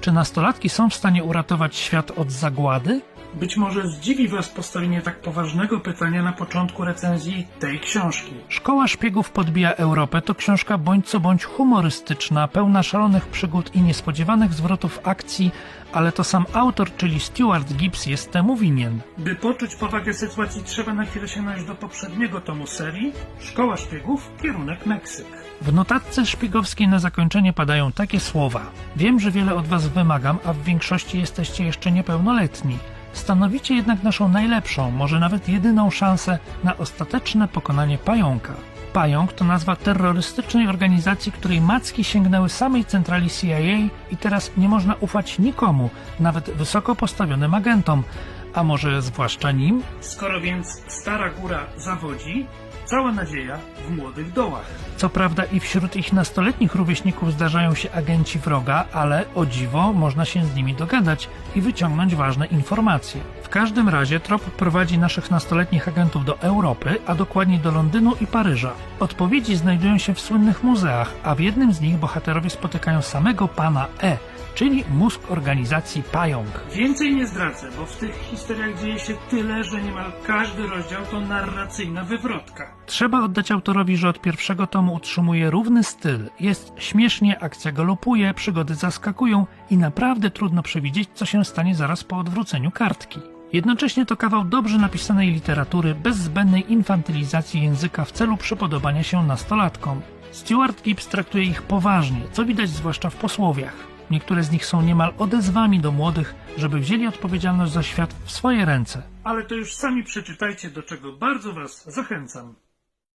Czy nastolatki są w stanie uratować świat od zagłady? Być może zdziwi Was postawienie tak poważnego pytania na początku recenzji tej książki. Szkoła Szpiegów podbija Europę to książka bądź co bądź humorystyczna, pełna szalonych przygód i niespodziewanych zwrotów akcji, ale to sam autor, czyli Stuart Gibbs, jest temu winien. By poczuć powagę sytuacji, trzeba na chwilę sięgnąć do poprzedniego tomu serii Szkoła Szpiegów, kierunek Meksyk. W notatce szpiegowskiej na zakończenie padają takie słowa. Wiem, że wiele od Was wymagam, a w większości jesteście jeszcze niepełnoletni. Stanowicie jednak naszą najlepszą, może nawet jedyną szansę na ostateczne pokonanie pająka. Pająk to nazwa terrorystycznej organizacji, której macki sięgnęły samej centrali CIA i teraz nie można ufać nikomu, nawet wysoko postawionym agentom. A może zwłaszcza nim? Skoro więc Stara Góra zawodzi, cała nadzieja w młodych dołach. Co prawda i wśród ich nastoletnich rówieśników zdarzają się agenci wroga, ale o dziwo można się z nimi dogadać i wyciągnąć ważne informacje. W każdym razie trop prowadzi naszych nastoletnich agentów do Europy, a dokładniej do Londynu i Paryża. Odpowiedzi znajdują się w słynnych muzeach, a w jednym z nich bohaterowie spotykają samego pana E, czyli mózg organizacji Pająk. Więcej nie zdradzę, bo w tych historiach dzieje się tyle, że niemal każdy rozdział to narracyjna wywrotka. Trzeba oddać autorowi, że od pierwszego tomu utrzymuje równy styl. Jest śmiesznie, akcja galopuje, przygody zaskakują i naprawdę trudno przewidzieć, co się stanie zaraz po odwróceniu kartki. Jednocześnie to kawał dobrze napisanej literatury bez zbędnej infantylizacji języka w celu przypodobania się nastolatkom. Stuart Gibbs traktuje ich poważnie, co widać zwłaszcza w posłowiach. Niektóre z nich są niemal odezwami do młodych, żeby wzięli odpowiedzialność za świat w swoje ręce. Ale to już sami przeczytajcie, do czego bardzo Was zachęcam.